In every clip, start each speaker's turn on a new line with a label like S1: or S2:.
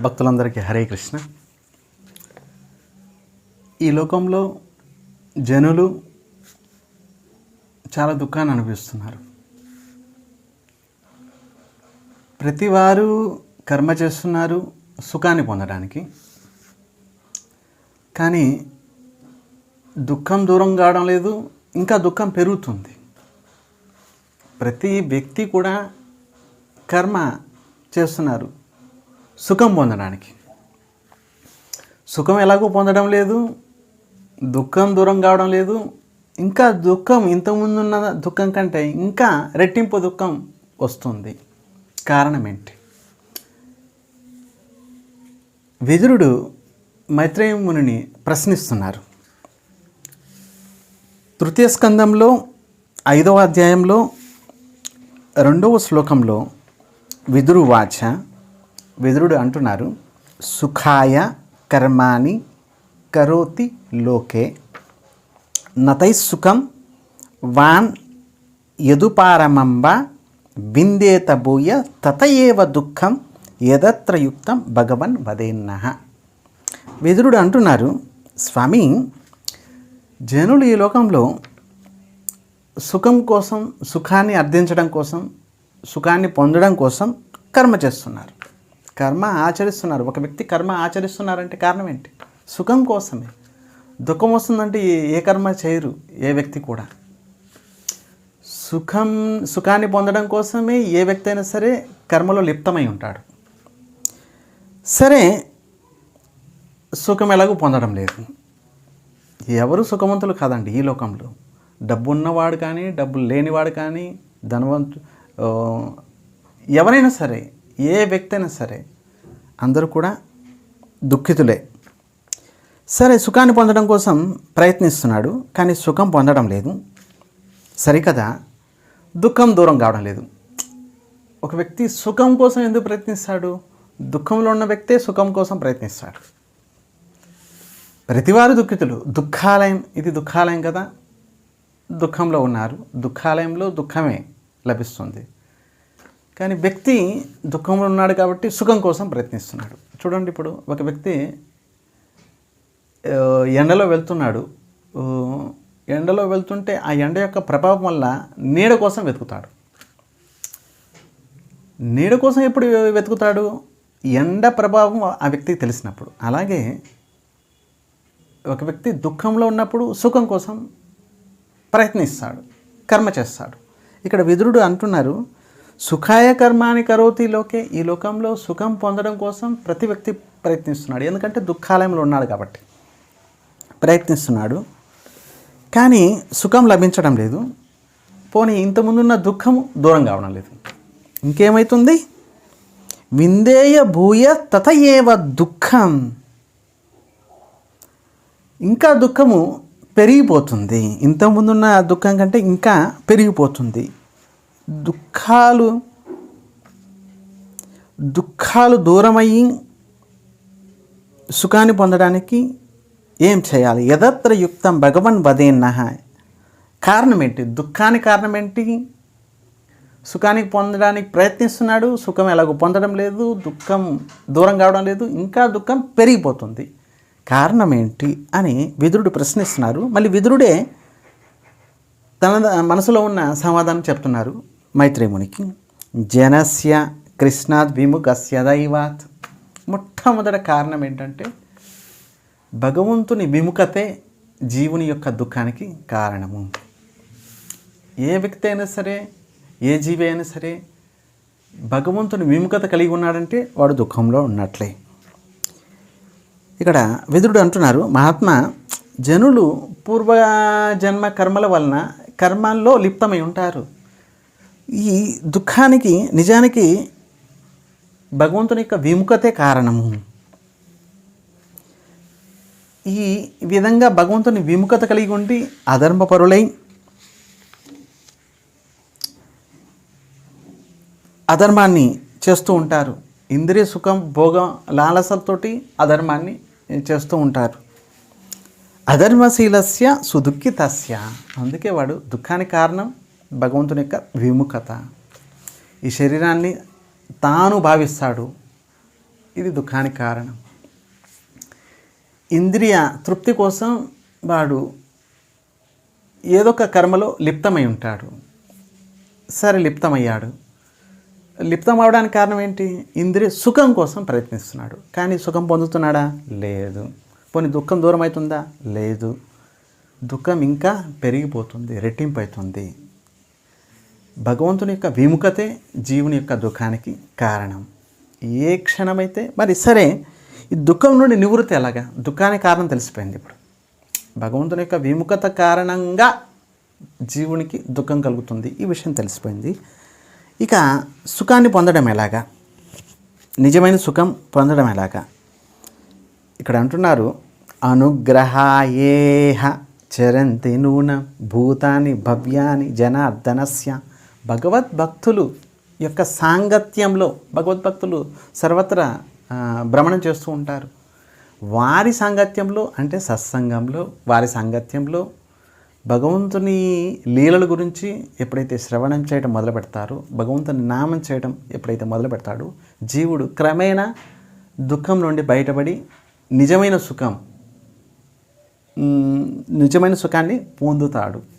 S1: భక్తులందరికీ హరే కృష్ణ. ఈ లోకంలో జనులు చాలా దుఃఖాన్ని అనిపిస్తున్నారు ప్రతివారు కర్మ చేస్తున్నారు సుఖాన్ని పొందడానికి. కానీ దుఃఖం దూరం కావడం లేదు ఇంకా దుఃఖం పెరుగుతుంది. ప్రతి వ్యక్తి కూడా కర్మ చేస్తున్నారు. సుఖం పొందడానికి. సుఖం ఎలాగో పొందడం లేదు దుఃఖం దూరం కావడం లేదు ఇంకా దుఃఖం ఇంతకుముందున్న దుఃఖం కంటే ఇంకా రెట్టింపు దుఃఖం వస్తుంది. కారణం ఏంటి? విదురుడు మైత్రేయ మునిని ప్రశ్నిస్తున్నారు. తృతీయ స్కందంలో ఐదవ అధ్యాయంలో రెండవ శ్లోకంలో విదురు వాచ వెదురుడు అంటున్నారు సుఖాయ కర్మాని కరోతి లోకే నతైసుఖం వాన్ యదుపారమంబ విందేత భూయ తతయేవ దుఃఖం యదత్ర యుక్తం భగవన్ వదేన్న. వెదురుడు అంటున్నారు స్వామి జనులు ఈ లోకంలో సుఖం కోసం సుఖాన్ని అర్థించడం కోసం సుఖాన్ని పొందడం కోసం కర్మ చేస్తున్నారు. కర్మ ఆచరిస్తున్నారు. ఒక వ్యక్తి కర్మ ఆచరిస్తున్నారంటే కారణం ఏంటి? సుఖం కోసమే. దుఃఖం వస్తుందంటే ఏ- కర్మ చేయరు ఏ వ్యక్తి కూడా. సుఖం సుఖాన్ని పొందడం కోసమే ఏ వ్యక్తి అయినా సరే కర్మలో లిప్తమై ఉంటాడు. సరే సుఖం ఎలాగూ పొందడం లేదు. ఎవరు సుఖవంతులు కాదండి ఈ లోకంలో. డబ్బు ఉన్నవాడు కానీ డబ్బు లేనివాడు కానీ ధనవంతు ఎవరైనా సరే ఏ వ్యక్తి అయినా సరే అందరూ కూడా దుఃఖితులే. సరే సుఖాన్ని పొందడం కోసం ప్రయత్నిస్తున్నాడు కానీ సుఖం పొందడం లేదు. సరికదా? దుఃఖం దూరం కావడం లేదు. ఒక వ్యక్తి సుఖం కోసం ఎందుకు ప్రయత్నిస్తాడు? దుఃఖంలో ఉన్న వ్యక్తే సుఖం కోసం ప్రయత్నిస్తాడు. ప్రతివారు దుఃఖితులు. దుఃఖాలయం ఇది దుఃఖాలయం కదా? దుఃఖంలో ఉన్నారు. దుఃఖాలయంలో దుఃఖమే లభిస్తుంది. కానీ వ్యక్తి దుఃఖంలో ఉన్నాడు కాబట్టి సుఖం కోసం ప్రయత్నిస్తున్నాడు. చూడండి ఇప్పుడు ఒక వ్యక్తి ఎండలో వెళ్తున్నాడు. ఎండలో వెళ్తుంటే ఆ ఎండ యొక్క ప్రభావం వల్ల నీడ కోసం వెతుకుతాడు. నీడ కోసం ఎప్పుడు వెతుకుతాడు? ఎండ ప్రభావం ఆ వ్యక్తికి తెలిసినప్పుడు. అలాగే ఒక వ్యక్తి దుఃఖంలో ఉన్నప్పుడు సుఖం కోసం ప్రయత్నిస్తాడు. కర్మ చేస్తాడు. ఇక్కడ విదురుడు అంటున్నారు సుఖాయ కర్మాని కరోతి లోకే ఈ లోకంలో సుఖం పొందడం కోసం ప్రతి వ్యక్తి ప్రయత్నిస్తున్నాడు. ఎందుకంటే దుఃఖాలయంలో ఉన్నాడు కాబట్టి ప్రయత్నిస్తున్నాడు. కానీ సుఖం లభించడం లేదు. పోనీ ఇంతకుముందున్న దుఃఖము దూరం కావడం లేదు. ఇంకేమవుతుంది విందేయ భూయ తత ఏవ దుఃఖం. ఇంకా దుఃఖము పెరిగిపోతుంది. ఇంతకుముందున్న దుఃఖం కంటే ఇంకా పెరిగిపోతుంది. దుఃఖాలు దుఃఖాలు దూరమయ్యి సుఖాన్ని పొందడానికి ఏం చేయాలి? యదత్ర యుక్తం భగవన్ వదేన్న కారణం ఏంటి? దుఃఖానికి కారణం ఏంటి? సుఖానికి పొందడానికి ప్రయత్నిస్తున్నాడు సుఖం ఎలాగో పొందడం లేదు దుఃఖం దూరం కావడం లేదు ఇంకా దుఃఖం పెరిగిపోతుంది. కారణం ఏంటి అని విదురుడు ప్రశ్నిస్తున్నారు. మళ్ళీ విదురుడే తన మనసులో ఉన్న సమాధానం చెప్తున్నారు. మైత్రేమునికి జనస్య కృష్ణాద్ విముఖస్యదైవాత్ మొట్టమొదటి కారణం ఏంటంటే భగవంతుని విముఖతే జీవుని యొక్క దుఃఖానికి కారణము ఏ వ్యక్తి అయినా సరే ఏ జీవి అయినా సరే భగవంతుని విముఖత కలిగి ఉన్నాడంటే వాడు దుఃఖంలో ఉన్నట్లే. ఇక్కడ విదురుడు అంటున్నారు మహాత్మా జనులు పూర్వ జన్మ కర్మల వలన కర్మల్లో లిప్తమై ఉంటారు. ఈ దుఃఖానికి నిజానికి భగవంతుని యొక్క విముఖతే కారణము. ఈ విధంగా భగవంతుని విముఖత కలిగి ఉండి అధర్మపరులై అధర్మాన్ని చేస్తూ ఉంటారు. ఇంద్రియ సుఖం భోగం లాలసలతోటి అధర్మాన్ని చేస్తూ ఉంటారు. అధర్మశీలస్య సుదుఃఖితస్య. అందుకే వాడు దుఃఖానికి కారణం. భగవంతుని యొక్క విముఖత. ఈ శరీరాన్ని తాను భావిస్తాడు. ఇది దుఃఖానికి కారణం. ఇంద్రియ తృప్తి కోసం వాడు ఏదో ఒక కర్మలో లిప్తమై ఉంటాడు. సరే లిప్తమయ్యాడు. లిప్తం అవడానికి కారణం ఏంటి? ఇంద్రియ సుఖం కోసం ప్రయత్నిస్తున్నాడు. కానీ సుఖం పొందుతున్నాడా? లేదు. పోనీ దుఃఖం దూరం అవుతుందా లేదు. దుఃఖం ఇంకా పెరిగిపోతుంది రెట్టింపు అవుతుంది భగవంతుని యొక్క విముఖతే జీవుని యొక్క దుఃఖానికి కారణం. ఏ క్షణమైతే మరి సరే ఈ దుఃఖం నుండి నివృత్తి ఎలాగా? దుఃఖానికి కారణం తెలిసిపోయింది ఇప్పుడు. భగవంతుని యొక్క విముఖత కారణంగా జీవునికి దుఃఖం కలుగుతుంది. ఈ విషయం తెలిసిపోయింది. ఇక సుఖాన్ని పొందడం ఎలాగా? నిజమైన సుఖం పొందడం ఎలాగా? ఇక్కడ అంటున్నారు అనుగ్రహాయేహ చరంతి నూన భూతాని భవ్యాని జనార్దనస్య భగవద్భక్తులు యొక్క సాంగత్యంలో భగవద్భక్తులు సర్వత్రా భ్రమణం చేస్తూ ఉంటారు. వారి సాంగత్యంలో అంటే సత్సంగంలో వారి సాంగత్యంలో భగవంతుని లీలల గురించి ఎప్పుడైతే శ్రవణం చేయడం మొదలు పెడతారో భగవంతుని నామం చేయడం ఎప్పుడైతే మొదలు పెడతాడో జీవుడు క్రమేణా దుఃఖం నుండి బయటపడి నిజమైన సుఖం నిజమైన సుఖాన్ని పొందుతాడు.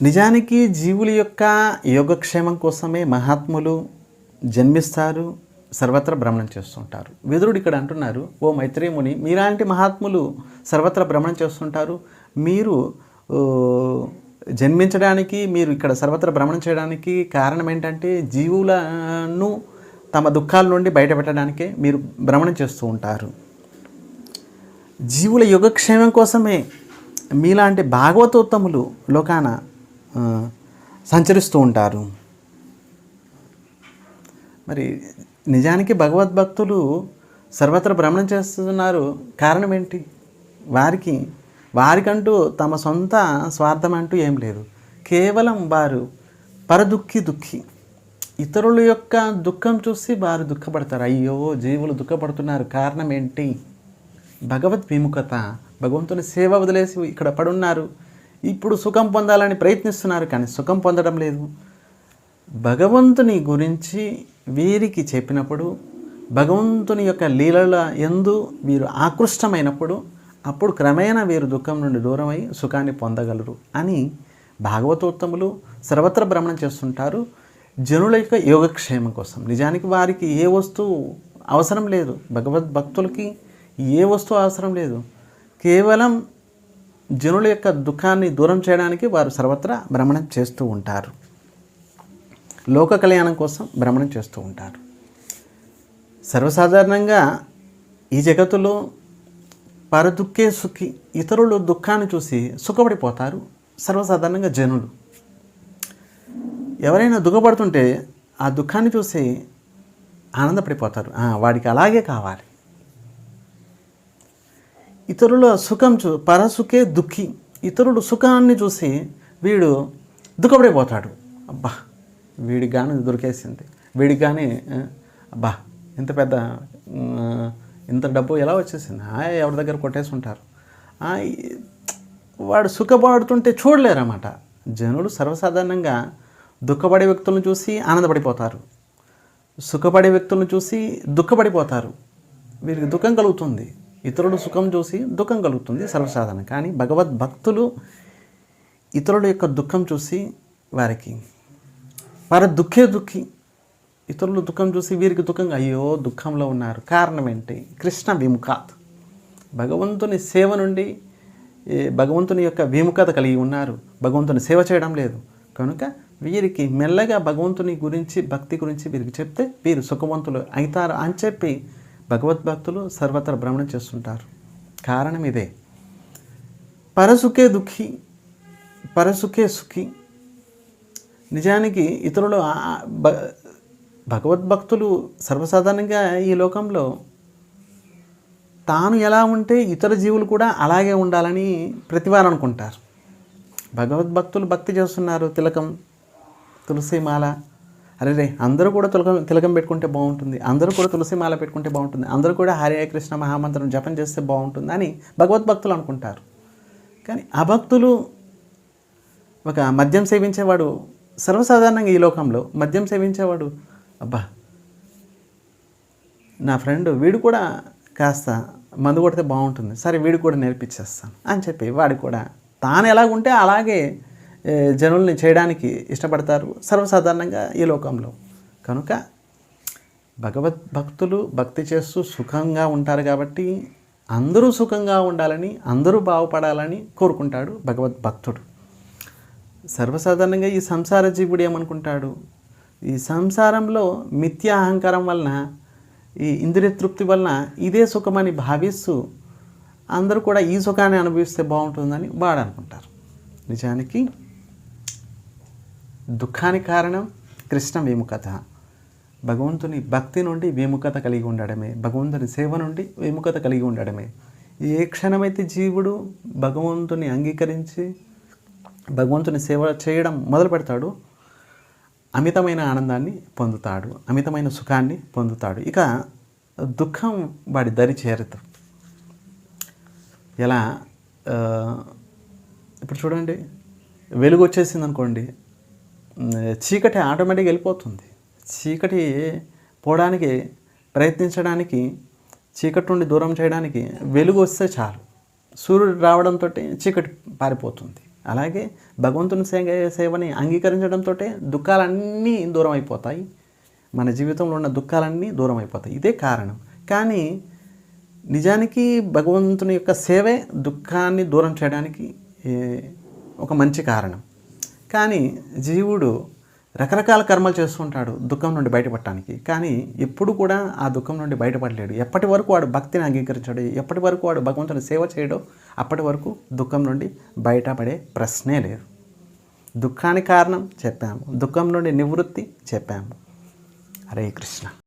S1: నిజానికి జీవుల యొక్క యోగక్షేమం కోసమే మహాత్ములు జన్మిస్తారు సర్వత్రా భ్రమణం చేస్తుంటారు. విదురుడు ఇక్కడ అంటున్నారు ఓ మైత్రేముని మీలాంటి మహాత్ములు సర్వత్రా భ్రమణం చేస్తుంటారు? మీరు జన్మించడానికి మీరు ఇక్కడ సర్వత్రా భ్రమణం చేయడానికి కారణం ఏంటంటే జీవులను తమ దుఃఖాల నుండి బయటపెట్టడానికే మీరు భ్రమణం చేస్తూ ఉంటారు. జీవుల యోగక్షేమం కోసమే మీలాంటి భాగవతోత్తములు లోకాన సంచరిస్తూ ఉంటారు. మరి నిజానికి భగవద్భక్తులు సర్వత్రా భ్రమణం చేస్తున్నారు కారణం ఏంటి? వారికి వారికంటూ తమ సొంత స్వార్థం అంటూ ఏం లేదు. కేవలం వారు పరదుఃఖి దుఃఖి. ఇతరుల యొక్క దుఃఖం చూసి వారు దుఃఖపడతారు. అయ్యో జీవులు దుఃఖపడుతున్నారు. కారణం ఏంటి? భగవద్ విముఖత భగవంతుని సేవ వదిలేసి ఇక్కడ పడున్నారు. ఇప్పుడు సుఖం పొందాలని ప్రయత్నిస్తున్నారు కానీ సుఖం పొందడం లేదు. భగవంతుని గురించి వీరికి చెప్పినప్పుడు భగవంతుని యొక్క లీలల ఎందు వీరు ఆకృష్టమైనప్పుడు అప్పుడు క్రమేణా వీరు దుఃఖం నుండి దూరమై సుఖాన్ని పొందగలరు అని భాగవతోత్తములు సర్వత్ర భ్రమణం చేస్తుంటారు. జనుల యొక్క యోగక్షేమం కోసం. నిజానికి వారికి ఏ వస్తువు అవసరం లేదు. భగవద్భక్తులకి ఏ వస్తువు అవసరం లేదు. కేవలం జనుల యొక్క దుఃఖాన్ని దూరం చేయడానికి వారు సర్వత్రా భ్రమణం చేస్తూ ఉంటారు. లోక కళ్యాణం కోసం భ్రమణం చేస్తూ ఉంటారు. సర్వసాధారణంగా ఈ జగత్తులో పరదుఃఖే సుఖి ఇతరులు దుఃఖాన్ని చూసి సుఖపడిపోతారు సర్వసాధారణంగా జనులు. ఎవరైనా దుఃఖపడుతుంటే ఆ దుఃఖాన్ని చూసి ఆనందపడిపోతారు. వాడికి అలాగే కావాలి. ఇతరుల సుఖం చూ పరసుఖే దుఃఖి. ఇతరుడు సుఖాన్ని చూసి వీడు దుఃఖపడిపోతాడు. అబ్బా వీడికి కానీ దొరికేసింది. వీడికి కానీ అబ్బా ఇంత పెద్ద ఇంత డబ్బు ఎలా వచ్చేసింది? ఆ, ఎవరి దగ్గర కొట్టేసి ఉంటారు? ఆ, వాడు సుఖపడుతుంటే చూడలేరన్నమాట. జనులు సర్వసాధారణంగా దుఃఖపడే వ్యక్తులను చూసి ఆనందపడిపోతారు. సుఖపడే వ్యక్తులను చూసి దుఃఖపడిపోతారు. వీరికి దుఃఖం కలుగుతుంది. ఇతరుల సుఖం చూసి దుఃఖం కలుగుతుంది సర్వసాధారణం. కానీ భగవద్భక్తులు ఇతరుల యొక్క దుఃఖం చూసి వారికి వారి దుఃఖే దుఃఖి. ఇతరులు దుఃఖం చూసి వీరికి దుఃఖం అయ్యో దుఃఖంలో ఉన్నారు. కారణం ఏంటి? కృష్ణ విముఖాత్. భగవంతుని సేవ నుండి భగవంతుని యొక్క విముఖత కలిగి ఉన్నారు. భగవంతుని సేవ చేయడం లేదు. కనుక వీరికి మెల్లగా భగవంతుని గురించి భక్తి గురించి వీరికి చెప్తే వీరు సుఖవంతులు అవుతారు అని చెప్పి భగవద్భక్తులు సర్వత్ర భ్రమణం చేస్తుంటారు. కారణం ఇదే. పరసుఖే దుఃఖి పరసుఖే సుఖి. నిజానికి ఇతరులు భ- భగవద్భక్తులు సర్వసాధారణంగా ఈ లోకంలో తాను ఎలా ఉంటే ఇతర జీవులు కూడా అలాగే ఉండాలని ప్రతివారు అనుకుంటారు. భగవద్భక్తులు భక్తి చేస్తున్నారు తిలకం తులసిమాల అరే రే అందరూ కూడా తిలకం తిలకం పెట్టుకుంటే బాగుంటుంది. అందరూ కూడా తులసి మాల పెట్టుకుంటే బాగుంటుంది. అందరూ కూడా హరే కృష్ణ మహామంత్రం జపం చేస్తే బాగుంటుంది అని భగవద్భక్తులు అనుకుంటారు. కానీ అభక్తులు ఒక మద్యం సేవించేవాడు సర్వసాధారణంగా ఈ లోకంలో మద్యం సేవించేవాడు అబ్బా నా ఫ్రెండ్ వీడు కూడా కాస్త మందు కొడితే బాగుంటుంది. సరే వీడు కూడా నేర్పించేస్తాను అని చెప్పి వాడు కూడా తాను ఎలాగుంటే అలాగే జనుల్ని చేయడానికి ఇష్టపడతారు సర్వసాధారణంగా ఈ లోకంలో. కనుక భగవద్ భక్తులు భక్తి చేస్తూ సుఖంగా ఉంటారు కాబట్టి అందరూ సుఖంగా ఉండాలని అందరూ బాగుపడాలని కోరుకుంటాడు భగవద్ భక్తుడు. సర్వసాధారణంగా ఈ సంసార జీవుడు ఏమనుకుంటాడు? ఈ సంసారంలో మిథ్యా అహంకారం వలన ఈ ఇంద్రియ తృప్తి వలన ఇదే సుఖమని భావిస్తూ అందరూ కూడా ఈ సుఖాన్ని అనుభవిస్తే బాగుంటుందని వాడు అనుకుంటారు. నిజానికి దుఃఖానికి కారణం కృష్ణ విముఖత భగవంతుని భక్తి నుండి విముఖత కలిగి ఉండడమే. భగవంతుని సేవ నుండి విముఖత కలిగి ఉండడమే. ఏ క్షణమైతే జీవుడు భగవంతుని అంగీకరించి భగవంతుని సేవ చేయడం మొదలు పెడతాడు అమితమైన ఆనందాన్ని పొందుతాడు అమితమైన సుఖాన్ని పొందుతాడు. ఇక దుఃఖం వాడి దరి చేరదు. ఎలా? ఇప్పుడు చూడండి. వెలుగు వచ్చేసింది అనుకోండి చీకటి ఆటోమేటిక్గా వెళ్ళిపోతుంది. చీకటి పోవడానికి ప్రయత్నించడానికి చీకటి నుండి దూరం చేయడానికి వెలుగు వస్తే చాలు. సూర్యుడు రావడంతో చీకటి పారిపోతుంది. అలాగే భగవంతుని సేవ సేవని అంగీకరించడంతో దుఃఖాలన్నీ దూరం అయిపోతాయి. మన జీవితంలో ఉన్న దుఃఖాలన్నీ దూరం అయిపోతాయి. ఇదే కారణం. కానీ నిజానికి భగవంతుని యొక్క సేవే దుఃఖాన్ని దూరం చేయడానికి ఒక మంచి కారణం. కానీ జీవుడు రకరకాల కర్మలు చేస్తుంటాడు దుఃఖం నుండి బయటపడటానికి. కానీ ఎప్పుడు కూడా ఆ దుఃఖం నుండి బయటపడలేడు. ఎప్పటి వరకు వాడు భక్తిని అంగీకరించాడు ఎప్పటి వరకు వాడు భగవంతుని సేవ చేయడో అప్పటి వరకు దుఃఖం నుండి బయటపడే ప్రశ్నే లేదు. దుఃఖానికి కారణం చెప్పాము. దుఃఖం నుండి నివృత్తి చెప్పాము. హరే కృష్ణ.